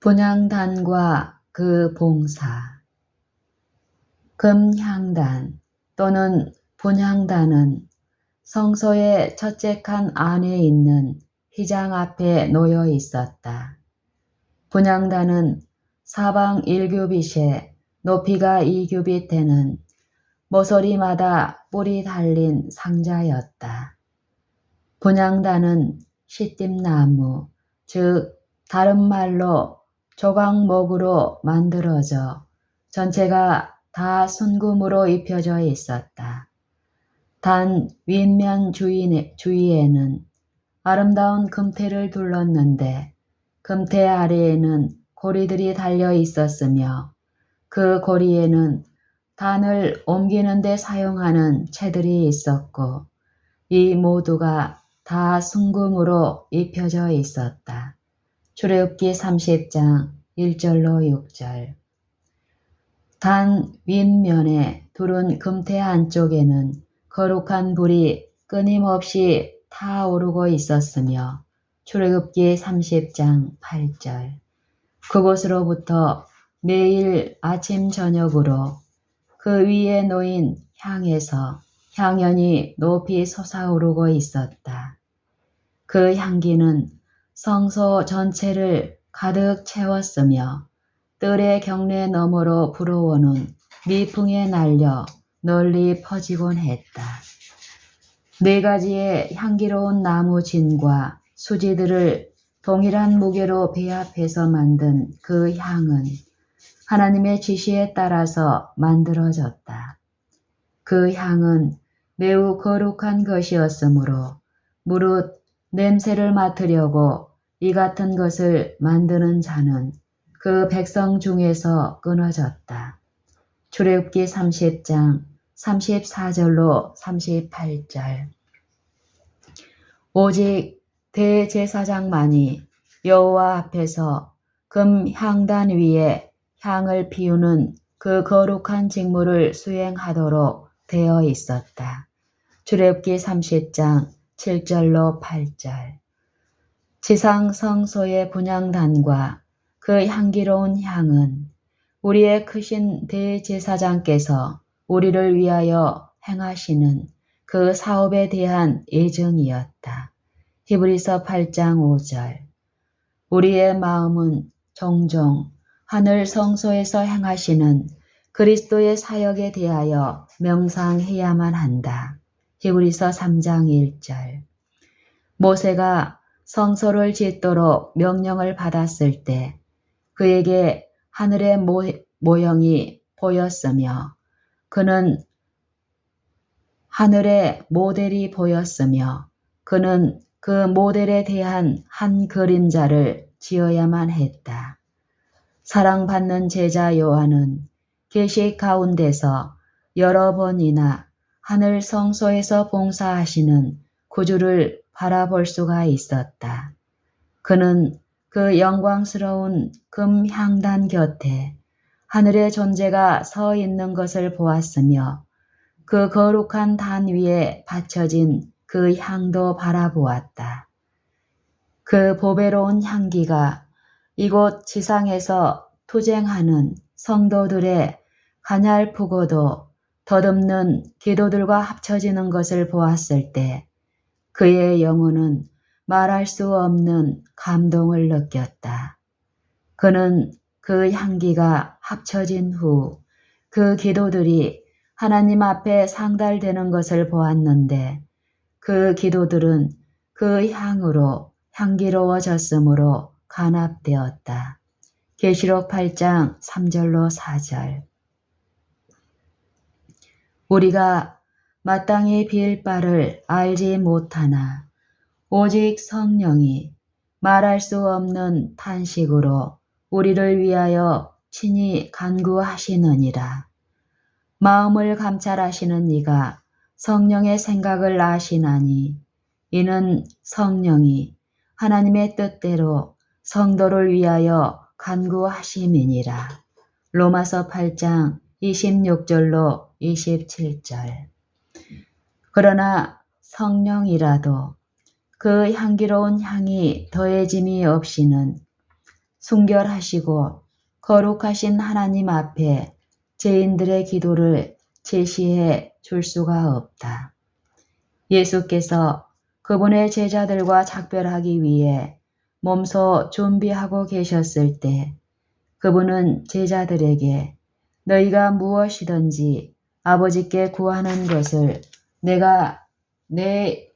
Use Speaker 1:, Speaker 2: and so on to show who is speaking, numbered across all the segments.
Speaker 1: 분향단과 그 봉사 금향단 또는 분향단은 성소의 첫째 칸 안에 있는 휘장 앞에 놓여 있었다. 분향단은 사방 1규빗에 높이가 2규빗 되는 모서리마다 뿔이 달린 상자였다. 분향단은 시띠나무, 즉 다른 말로 조각목으로 만들어져 전체가 다 순금으로 입혀져 있었다. 단 윗면 주위, 주위에는 아름다운 금태를 둘렀는데 금태 아래에는 고리들이 달려 있었으며 그 고리에는 단을 옮기는 데 사용하는 채들이 있었고 이 모두가 다 순금으로 입혀져 있었다. 출애굽기 30장 1절로 6절 단 윗면에 두른 금태 한쪽에는 거룩한 불이 끊임없이 타오르고 있었으며 출애굽기 30장 8절 그곳으로부터 매일 아침 저녁으로 그 위에 놓인 향에서 향연이 높이 솟아오르고 있었다. 그 향기는 성소 전체를 가득 채웠으며 뜰의 경내 너머로 불어오는 미풍에 날려 널리 퍼지곤 했다. 네 가지의 향기로운 나무 진과 수지들을 동일한 무게로 배합해서 만든 그 향은 하나님의 지시에 따라서 만들어졌다. 그 향은 매우 거룩한 것이었으므로 무릇 냄새를 맡으려고 이 같은 것을 만드는 자는 그 백성 중에서 끊어졌다. 출애굽기 30장 34절로 38절 오직 대제사장만이 여호와 앞에서 금 향단 위에 향을 피우는 그 거룩한 직무를 수행하도록 되어 있었다. 출애굽기 30장 7절로 8절 지상 성소의 분향단과 그 향기로운 향은 우리의 크신 대제사장께서 우리를 위하여 행하시는 그 사업에 대한 예정이었다. 히브리서 8장 5절 우리의 마음은 종종 하늘 성소에서 행하시는 그리스도의 사역에 대하여 명상해야만 한다. 히브리서 3장 1절 모세가 성소를 짓도록 명령을 받았을 때 그에게 하늘의 모, 모형이 보였으며 그는 하늘의 모델이 보였으며 그는 그 모델에 대한 한 그림자를 지어야만 했다. 사랑받는 제자 요한은 계시 가운데서 여러 번이나 하늘 성소에서 봉사하시는 구주를 바라볼 수가 있었다. 그는 그 영광스러운 금 향단 곁에 하늘의 존재가 서 있는 것을 보았으며 그 거룩한 단 위에 받쳐진 그 향도 바라보았다. 그 보배로운 향기가 이곳 지상에서 투쟁하는 성도들의 가냘프고도 덧없는 기도들과 합쳐지는 것을 보았을 때 그의 영혼은 말할 수 없는 감동을 느꼈다. 그는 그 향기가 합쳐진 후 그 기도들이 하나님 앞에 상달되는 것을 보았는데 그 기도들은 그 향으로 향기로워졌으므로 간합되었다. 계시록 8장 3절로 4절 우리가 마땅히 빌 바를 알지 못하나 오직 성령이 말할 수 없는 탄식으로 우리를 위하여 친히 간구하시느니라. 마음을 감찰하시는 이가 성령의 생각을 아시나니 이는 성령이 하나님의 뜻대로 성도를 위하여 간구하심이니라. 로마서 8장 26절로 27절. 그러나 성령이라도 그 향기로운 향이 더해짐이 없이는 순결하시고 거룩하신 하나님 앞에 죄인들의 기도를 제시해 줄 수가 없다. 예수께서 그분의 제자들과 작별하기 위해 몸소 준비하고 계셨을 때 그분은 제자들에게 너희가 무엇이든지 아버지께 구하는 것을 내가 내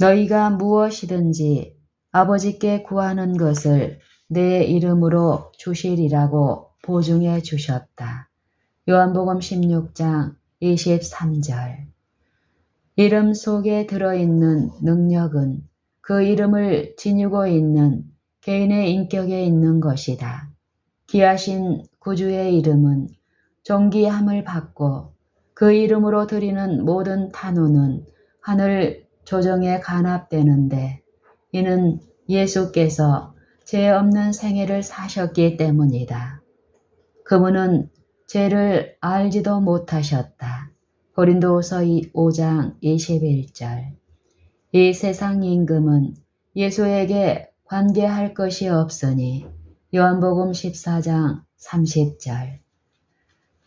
Speaker 1: 너희가 무엇이든지 아버지께 구하는 것을 내 이름으로 주시리라고 보증해 주셨다. 요한복음 16장 23절 이름 속에 들어있는 능력은 그 이름을 지니고 있는 개인의 인격에 있는 것이다. 귀하신 구주의 이름은 존귀함을 받고 그 이름으로 드리는 모든 탄호는 하늘 조정에 간합되는데 이는 예수께서 죄 없는 생애를 사셨기 때문이다. 그분은 죄를 알지도 못하셨다. 고린도후서 5장 21절 이 세상 임금은 예수에게 관계할 것이 없으니 요한복음 14장 30절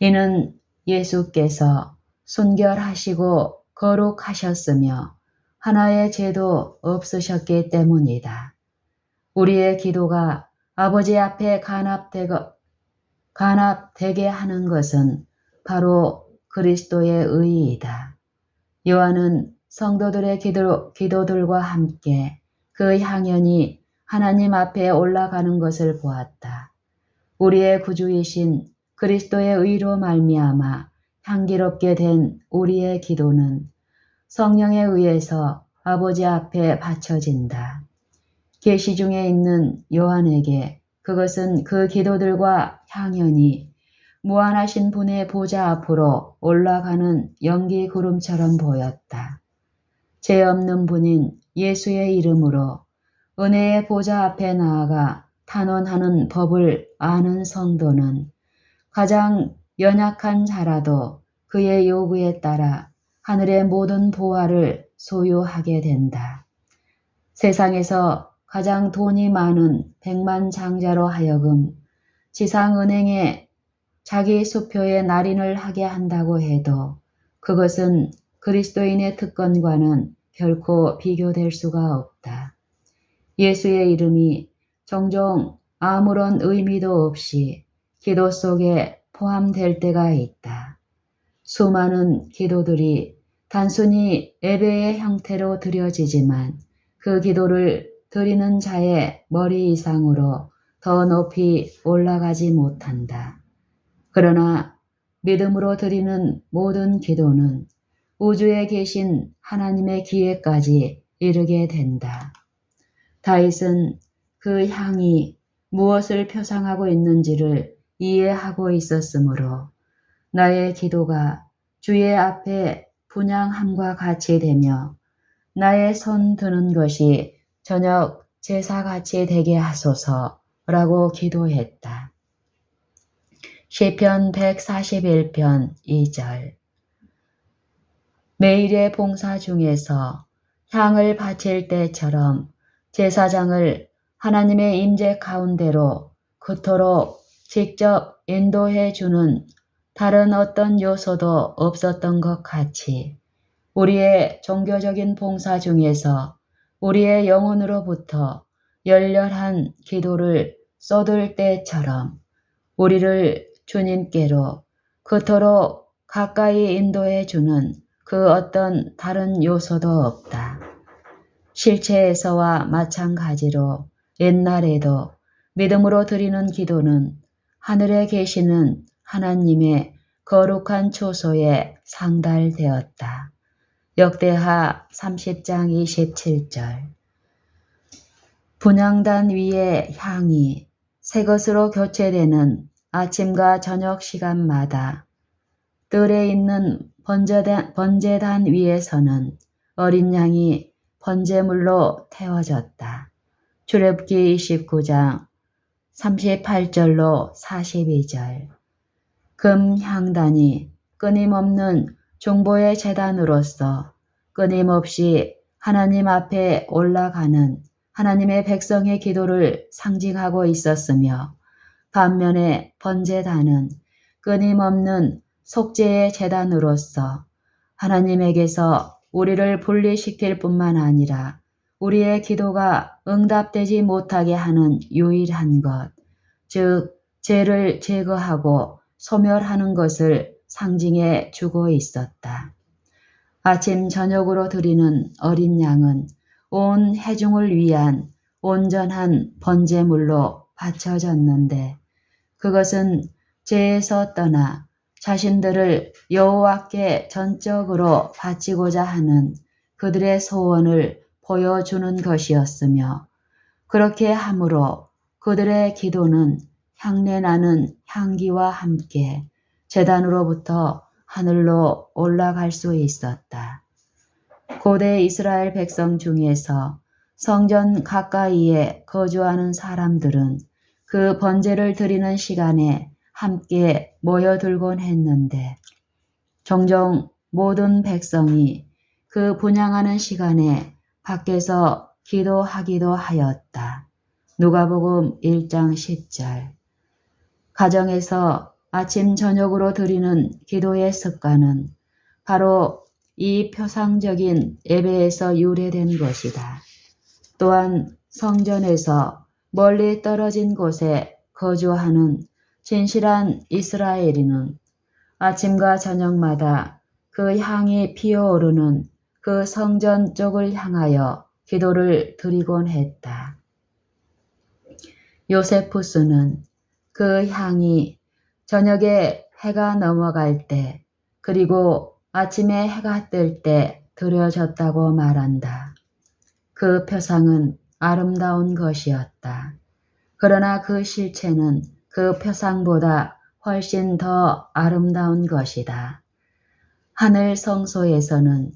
Speaker 1: 이는 예수께서 순결하시고 거룩하셨으며 하나의 죄도 없으셨기 때문이다. 우리의 기도가 아버지 앞에 간합되고, 간합되게 하는 것은 바로 그리스도의 의이다. 요한은 성도들의 기도, 기도들과 함께 그 향연이 하나님 앞에 올라가는 것을 보았다. 우리의 구주이신 그리스도의 의로 말미암아 향기롭게 된 우리의 기도는 성령에 의해서 아버지 앞에 바쳐진다. 계시 중에 있는 요한에게 그것은 그 기도들과 향연이 무한하신 분의 보좌 앞으로 올라가는 연기 구름처럼 보였다. 죄 없는 분인 예수의 이름으로 은혜의 보좌 앞에 나아가 탄원하는 법을 아는 성도는 가장 연약한 자라도 그의 요구에 따라 하늘의 모든 보화를 소유하게 된다. 세상에서 가장 돈이 많은 백만 장자로 하여금 지상은행에 자기 수표에 날인을 하게 한다고 해도 그것은 그리스도인의 특권과는 결코 비교될 수가 없다. 예수의 이름이 종종 아무런 의미도 없이 기도 속에 포함될 때가 있다. 수많은 기도들이 단순히 예배의 형태로 드려지지만 그 기도를 드리는 자의 머리 이상으로 더 높이 올라가지 못한다. 그러나 믿음으로 드리는 모든 기도는 우주에 계신 하나님의 기회까지 이르게 된다. 다윗은 그 향이 무엇을 표상하고 있는지를 이해하고 있었으므로 나의 기도가 주의 앞에 분양함과 같이 되며 나의 손 드는 것이 저녁 제사같이 되게 하소서라고 기도했다. 시편 141편 2절 매일의 봉사 중에서 향을 바칠 때처럼 제사장을 하나님의 임재 가운데로 그토록 직접 인도해 주는 다른 어떤 요소도 없었던 것 같이 우리의 종교적인 봉사 중에서 우리의 영혼으로부터 열렬한 기도를 쏟을 때처럼 우리를 주님께로 그토록 가까이 인도해 주는 그 어떤 다른 요소도 없다. 실체에서와 마찬가지로 옛날에도 믿음으로 드리는 기도는 하늘에 계시는 하나님의 거룩한 초소에 상달되었다. 역대하 30장 27절 분양단 위의 향이 새 것으로 교체되는 아침과 저녁 시간마다 뜰에 있는 번제단, 번제단 위에서는 어린 양이 번제물로 태워졌다. 출애굽기 29장 38절로 42절. 금 향단이 끊임없는 중보의 재단으로서 끊임없이 하나님 앞에 올라가는 하나님의 백성의 기도를 상징하고 있었으며 반면에 번제단은 끊임없는 속죄의 재단으로서 하나님에게서 우리를 분리시킬 뿐만 아니라 우리의 기도가 응답되지 못하게 하는 유일한 것, 즉, 죄를 제거하고 소멸하는 것을 상징해 주고 있었다. 아침 저녁으로 드리는 어린 양은 온 회중을 위한 온전한 번제물로 바쳐졌는데 그것은 죄에서 떠나 자신들을 여호와께 전적으로 바치고자 하는 그들의 소원을 보여주는 것이었으며 그렇게 함으로 그들의 기도는 향내 나는 향기와 함께 재단으로부터 하늘로 올라갈 수 있었다. 고대 이스라엘 백성 중에서 성전 가까이에 거주하는 사람들은 그 번제를 드리는 시간에 함께 모여들곤 했는데 종종 모든 백성이 그 분양하는 시간에 밖에서 기도하기도 하였다. 누가복음 1장 10절 가정에서 아침 저녁으로 드리는 기도의 습관은 바로 이 표상적인 예배에서 유래된 것이다. 또한 성전에서 멀리 떨어진 곳에 거주하는 진실한 이스라엘인은 아침과 저녁마다 그 향이 피어오르는 그 성전 쪽을 향하여 기도를 드리곤 했다. 요세푸스는 그 향이 저녁에 해가 넘어갈 때 그리고 아침에 해가 뜰 때 드려졌다고 말한다. 그 표상은 아름다운 것이었다. 그러나 그 실체는 그 표상보다 훨씬 더 아름다운 것이다. 하늘 성소에서는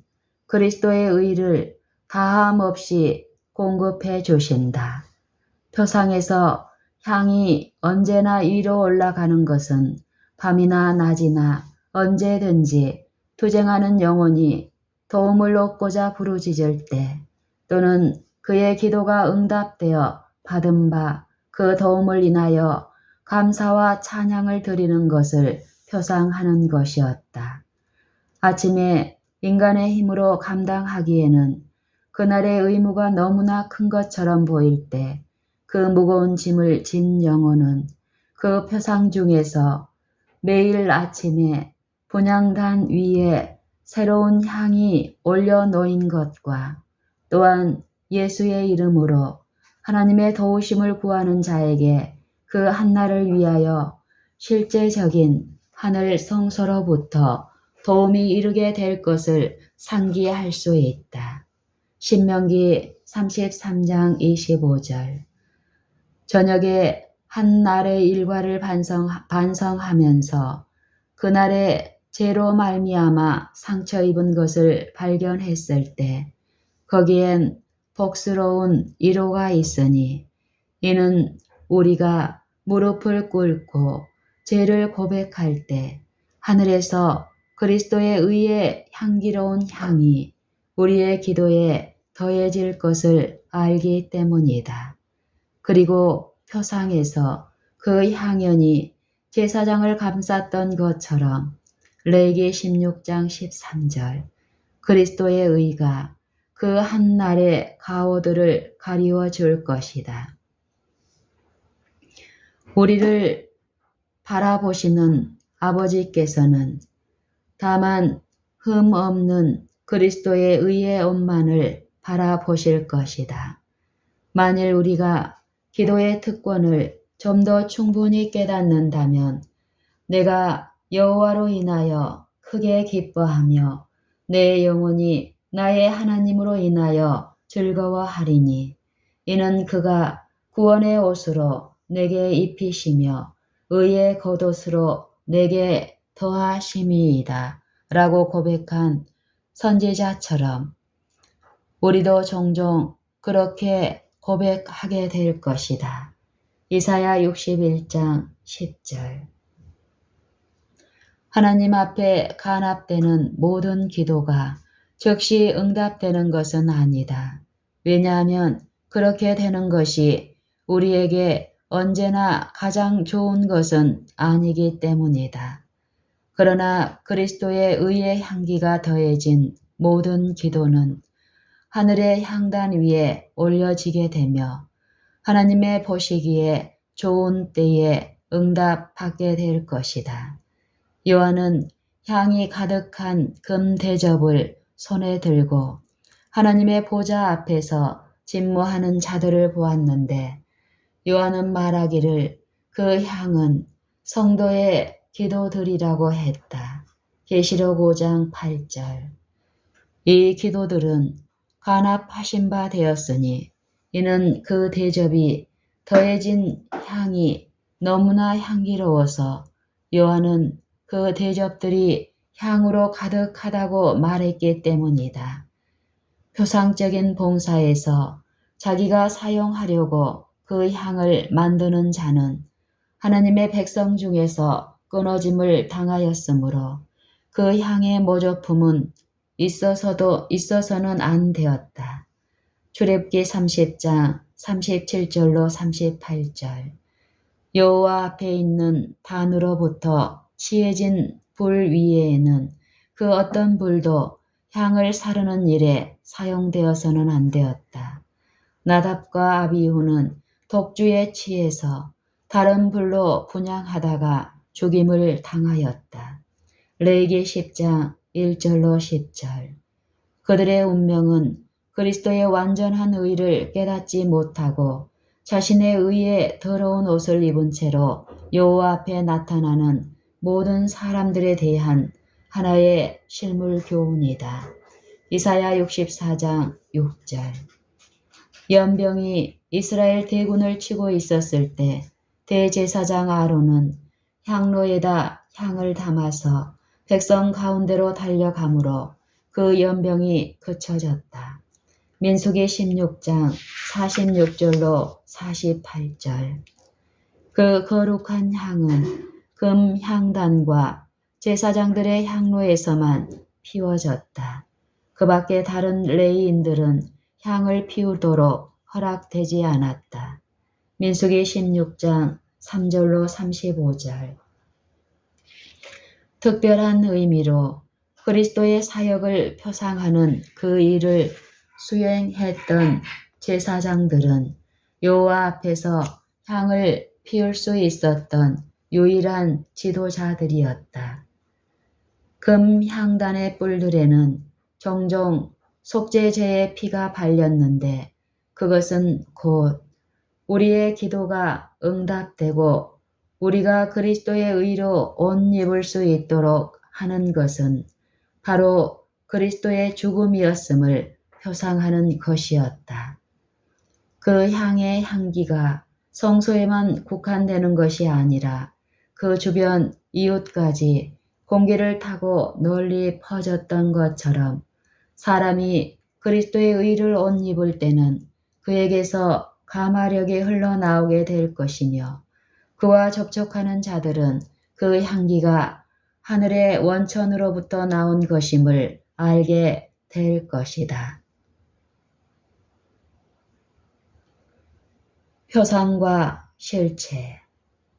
Speaker 1: 그리스도의 의를 다함 없이 공급해 주신다. 표상에서 향이 언제나 위로 올라가는 것은 밤이나 낮이나 언제든지 투쟁하는 영혼이 도움을 얻고자 부르짖을 때 또는 그의 기도가 응답되어 받은 바 그 도움을 인하여 감사와 찬양을 드리는 것을 표상하는 것이었다. 아침에 인간의 힘으로 감당하기에는 그날의 의무가 너무나 큰 것처럼 보일 때 그 무거운 짐을 진 영혼은 그 표상 중에서 매일 아침에 분양단 위에 새로운 향이 올려놓인 것과 또한 예수의 이름으로 하나님의 도우심을 구하는 자에게 그 한날을 위하여 실제적인 하늘 성소로부터 도움이 이르게 될 것을 상기할 수 있다. 신명기 33장 25절 저녁에 한 날의 일과를 반성, 반성하면서 그날의 죄로 말미암아 상처 입은 것을 발견했을 때 거기엔 복스러운 위로가 있으니 이는 우리가 무릎을 꿇고 죄를 고백할 때 하늘에서 그리스도의 의의 향기로운 향이 우리의 기도에 더해질 것을 알기 때문이다. 그리고 표상에서 그 향연이 제사장을 감쌌던 것처럼 레기 16장 13절 그리스도의 의가 그 한날의 가오들을 가리워 줄 것이다. 우리를 바라보시는 아버지께서는 다만 흠 없는 그리스도의 의의 옷만을 바라보실 것이다. 만일 우리가 기도의 특권을 좀 더 충분히 깨닫는다면 내가 여호와로 인하여 크게 기뻐하며 내 영혼이 나의 하나님으로 인하여 즐거워하리니 이는 그가 구원의 옷으로 내게 입히시며 의의 겉옷으로 내게 더하심이이다. 라고 고백한 선지자처럼 우리도 종종 그렇게 고백하게 될 것이다. 이사야 61장 10절 하나님 앞에 간합되는 모든 기도가 즉시 응답되는 것은 아니다. 왜냐하면 그렇게 되는 것이 우리에게 언제나 가장 좋은 것은 아니기 때문이다. 그러나 그리스도의 의의 향기가 더해진 모든 기도는 하늘의 향단 위에 올려지게 되며 하나님의 보시기에 좋은 때에 응답받게 될 것이다. 요한은 향이 가득한 금 대접을 손에 들고 하나님의 보좌 앞에서 진무하는 자들을 보았는데 요한은 말하기를 그 향은 성도의 기도들이라고 했다. 계시록 5장 8절 이 기도들은 간합하신 바 되었으니 이는 그 대접이 더해진 향이 너무나 향기로워서 요한은 그 대접들이 향으로 가득하다고 말했기 때문이다. 표상적인 봉사에서 자기가 사용하려고 그 향을 만드는 자는 하나님의 백성 중에서 끊어짐을 당하였으므로 그 향의 모조품은 있어서도 있어서는 안 되었다. 출애굽기 30장 37절로 38절 여호와 앞에 있는 단으로부터 취해진 불 위에에는 그 어떤 불도 향을 사르는 일에 사용되어서는 안 되었다. 나답과 아비후는 독주에 취해서 다른 불로 분양하다가 죽임을 당하였다. 레이기 10장 1절로 10절 그들의 운명은 그리스도의 완전한 의를 깨닫지 못하고 자신의 의에 더러운 옷을 입은 채로 여호와 앞에 나타나는 모든 사람들에 대한 하나의 실물 교훈이다. 이사야 64장 6절 연병이 이스라엘 대군을 치고 있었을 때 대제사장 아론은 향로에다 향을 담아서 백성 가운데로 달려가므로 그 연병이 그쳐졌다. 민수기 16장 46절로 48절 그 거룩한 향은 금 향단과 제사장들의 향로에서만 피워졌다. 그 밖에 다른 레이인들은 향을 피우도록 허락되지 않았다. 민수기 16장 3절로 35절 특별한 의미로 그리스도의 사역을 표상하는 그 일을 수행했던 제사장들은 여호와 앞에서 향을 피울 수 있었던 유일한 지도자들이었다. 금 향단의 뿔들에는 종종 속죄제의 피가 발렸는데 그것은 곧 우리의 기도가 응답되고 우리가 그리스도의 의로 옷 입을 수 있도록 하는 것은 바로 그리스도의 죽음이었음을 표상하는 것이었다. 그 향의 향기가 성소에만 국한되는 것이 아니라 그 주변 이웃까지 공기를 타고 널리 퍼졌던 것처럼 사람이 그리스도의 의를 옷 입을 때는 그에게서 가마력이 흘러나오게 될 것이며 그와 접촉하는 자들은 그 향기가 하늘의 원천으로부터 나온 것임을 알게 될 것이다. 표상과 실체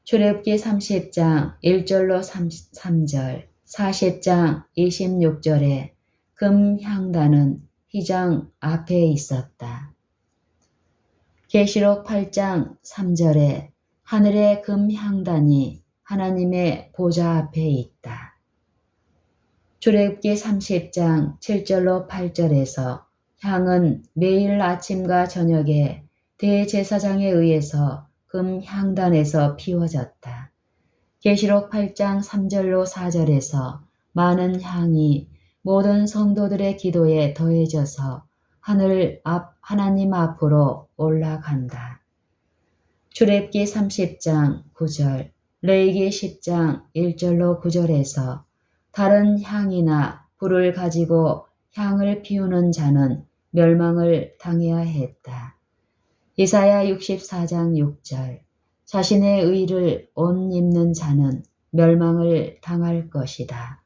Speaker 1: 출애굽기 30장 1절로 3절 40장 26절에 금 향단은 휘장 앞에 있었다. 계시록 8장 3절에 하늘의 금 향단이 하나님의 보좌 앞에 있다. 출애굽기 30장 7절로 8절에서 향은 매일 아침과 저녁에 대제사장에 의해서 금 향단에서 피워졌다. 계시록 8장 3절로 4절에서 많은 향이 모든 성도들의 기도에 더해져서 하늘 앞 하나님 앞으로 올라간다. 출애굽기 30장 9절, 레이기 10장 1절로 9절에서 다른 향이나 불을 가지고 향을 피우는 자는 멸망을 당해야 했다. 이사야 64장 6절 자신의 의를 옷 입는 자는 멸망을 당할 것이다.